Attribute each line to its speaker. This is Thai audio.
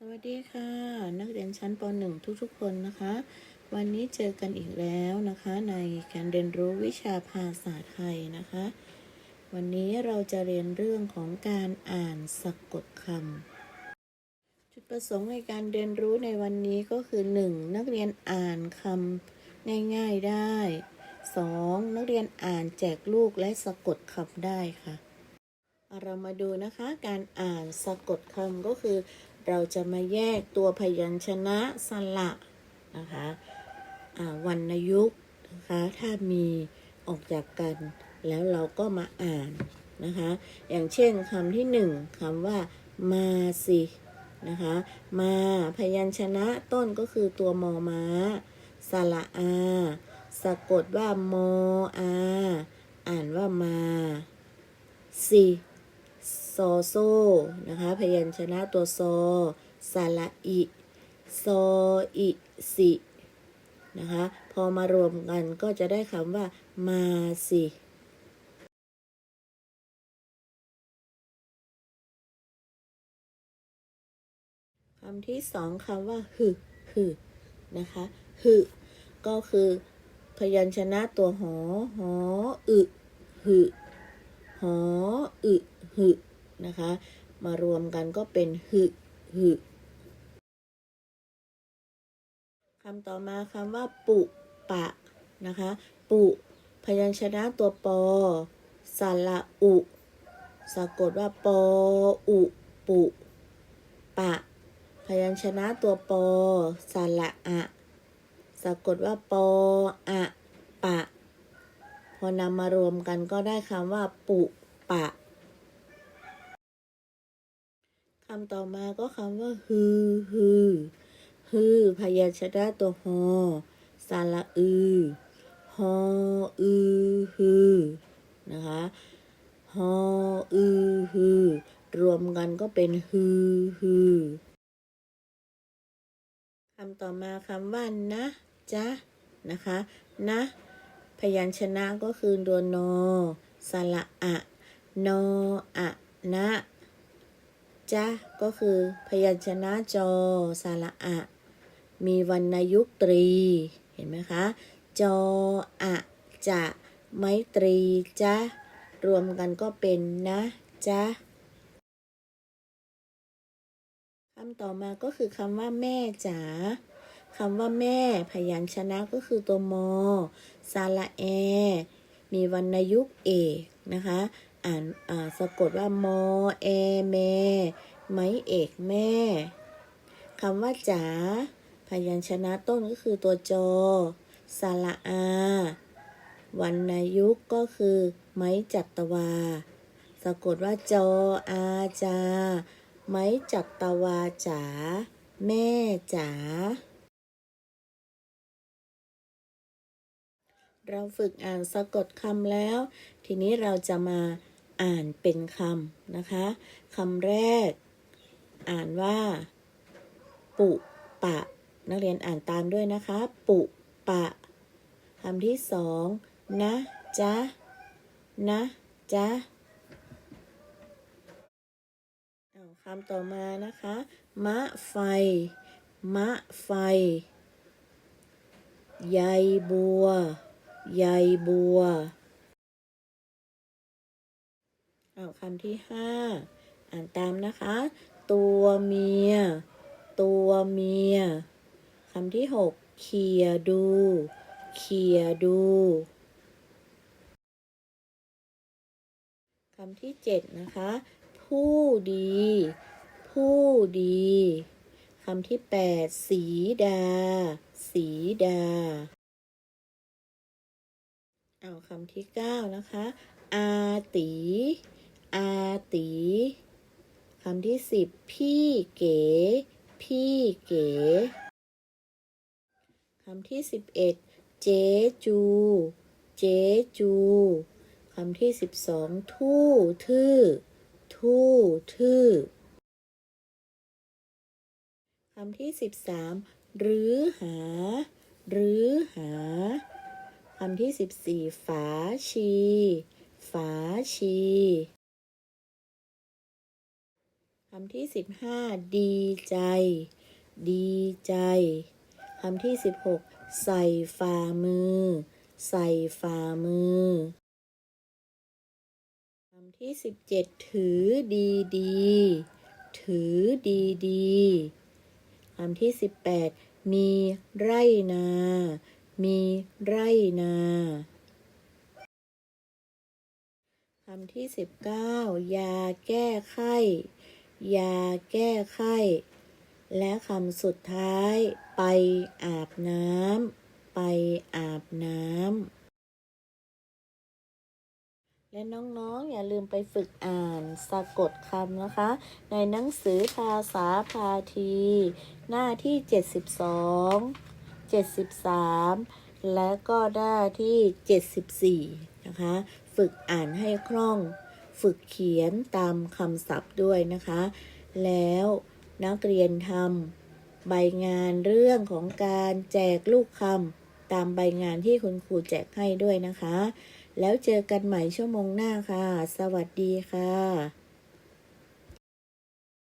Speaker 1: สวัสดีค่ะ นักเรียนชั้นป .1 ทุกๆ คนนะคะ วันนี้เจอกันอีกแล้วนะคะ ในการเรียนรู้วิชาภาษาไทยนะคะ วันนี้เราจะเรียนเรื่องของการอ่านสะกดคำจุดประสงค์ในการเรียนรู้ในวันนี้ก็คือ 1. นักเรียนอ่านคำง่ายๆได้ 2. นักเรียนอ่านแจกลูกและสะกดคำได้ค่ะเรามาดูนะคะ การอ่านสะกดคำก็คือ เราจะมาแยกตัวพยัญชนะสระนะคะวรรณยุกต์นะคะถ้ามีออกจากกันแล้วเราก็มาอ่านนะคะ อย่างเช่นคำที่หนึ่งคำว่ามาสินะคะมาพยัญชนะต้นก็คือตัวมอม้าสระอา สะกดว่ามออา อ่านว่ามาสิ ซอโซนะคะพยัญชนะตัวซอสระอิซออิสินะคะพอมารวมกันก็จะได้คำว่ามาสิคำที่สองคำว่าหึหึนะคะหึก็คือพยัญชนะตัวหอหออึหึ หออึหึนะคะ มารวมกันก็เป็นหึหึคำต่อมาคำว่าปุปะนะคะ ปุพยัญชนะตัวปอสระอุสะกดว่าปออุปุปะ พยัญชนะตัวปอสระอะสะกดว่าปออะปะ พอนำมารวมกันก็ได้คำว่า ปุปะคำต่อมาก็คำว่า ฮือฮือฮือพยัญชนะตัวฮอสาระอือฮออือฮือนะคะฮออือฮือรวมกันก็เป็น ฮือฮือคำต่อมาคำว่า นะ จ๊ะ นะคะ นะ พยัญชนะก็คือตัวนอสระอะนออะนะจ๊ะก็คือพยัญชนะจอสระอะ มีวรรณยุกต์ตรี เห็นไหมคะ จออะจะไมตรีจ๊ะรวมกันก็เป็นนะจ๊ะคำต่อมาก็คือคำว่าแม่จ๋า คำว่าแม่พยัญชนะก็คือตัวมอสระแอ มีวรรณยุกต์เอกนะคะ อ่านอ่าสะกดว่ามอแอแม่ไม้เอกแม่คำว่าจ๋าพยัญชนะต้นก็คือตัวจอสระอา วรรณยุกต์ก็คือ ไม้จัตวา สะกดว่าจออาจา ไม้จัตวาจ๋าแม่จ๋า เราฝึกอ่านสะกดคำแล้ว ทีนี้เราจะมาอ่านเป็นคำนะคะคำแรก อ่านว่า ปุปะ นักเรียนอ่านตามด้วยนะคะ ปุปะคำที่สองนะจ๊ะนะจ๊ะคำต่อมานะคะ มะไฟ มะไฟ ใยบัว ใยบัวเอาคำที่ห้าอ่านตามนะคะ ตัวเมีย ตัวเมียคำที่หกเขียดู เขียดูคำที่เจ็ดนะคะ ผู้ดี ผู้ดีคำที่แปดสีดา สีดา เอาคำที่เก้านะคะ อาตี อาตีคำที่สิบพี่เก๋ พี่เก๋ คำที่สิบเอ็ดเจจู เจจูคำที่สิบสองทู่ทื่อ ทู่ทื่อคำที่สิบสามหรือหาหรือหา คำที่สิบสี่ฝาชี ฝาชีคำที่สิบห้าดีใจ ดีใจคำที่สิบหกใส่ฝ่ามือ ใส่ฝ่ามือคำที่สิบเจ็ดถือดีดี ถือดีดีคำที่สิบแปดมีไรนา มีไรนาคำที่สิบเก้ายาแก้ไข้ ยาแก้ไข้ และคำสุดท้าย ไปอาบน้ำไปอาบน้ำและน้องๆ อย่าลืมไปฝึกอ่านสะกดคำนะคะ ในหนังสือภาษาพาที หน้าที่ 72 73 และก็หน้ที่ 74 นะคะ ฝึกอ่านให้คล่อง ฝึกเขียนตามคำศัพท์ด้วยนะคะ แล้วนักเรียนทำใบงานเรื่องของการแจกลูกคำตามใบงานที่คุณครูแจกให้ด้วยนะคะ แล้วเจอกันใหม่ชั่วโมงหน้าค่ะ สวัสดีค่ะ